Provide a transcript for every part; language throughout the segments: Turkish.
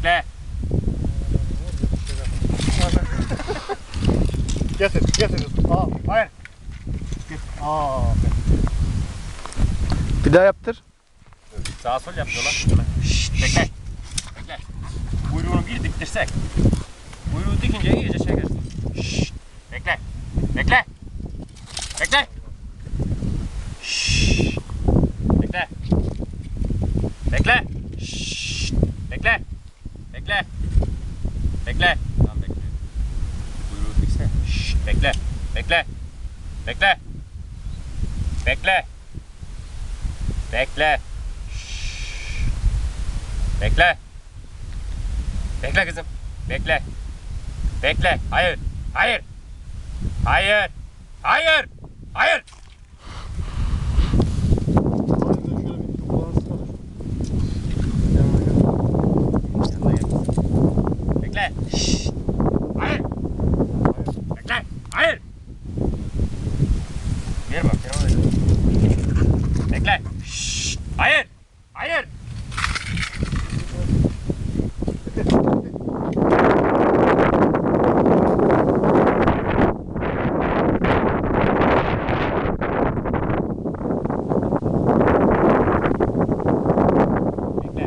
Bekle. Getir, getir. Aa, hayır. Getir. Aa. Bir daha yaptır. Sağa sol yapıyorlar. Bekle. Bekle. Kuyruğunu bir diktirsek. Kuyruğu dikince iyice çekersin. Şşt, bekle. Bekle. Bekle. Şşt, bekle. Bekle. Bekle. Bekle. Tamam bekle. Kuyruğu dikse. Şşt, bekle. Bekle. Bekle. Bekle. Bekle. Bekle. Bekle kızım. Bekle. Bekle. Hayır. Hayır. Hayır. Hayır. Hayır. Bekle. Şşt. Hayır. Bekle. Hayır. Ver bak. Bekle. Şşt. Hayır. Hayır. Bekle.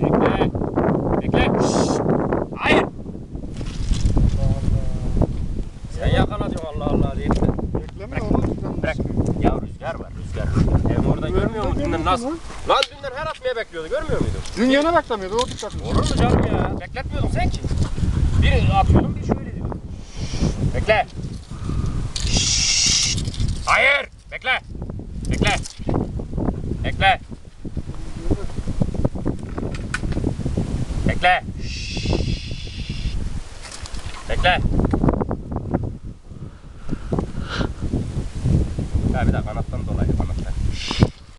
Bekle. Bekle. Şşt. Hayır. Sen yakaladın Allah Allah deyip de. Bekleme onu. Bırak. Ya rüzgar var rüzgar. Hem oradan görmüyor musun? Dünden nasıl? Lan dünden her atmaya bekliyordu görmüyor muydun? Dün gene beklemiyordu, o dikkatli. Olur mu canım ya? Bekletmiyordun sen ki. Biri atıyordun biri şöyle diyor. Bekle. Şşşt. Hayır. Bekle. Bekle. Bekle. Bekle. Şşşt. Bekle. Ya bir daha kanattan dolayı kanattan. Şşşt.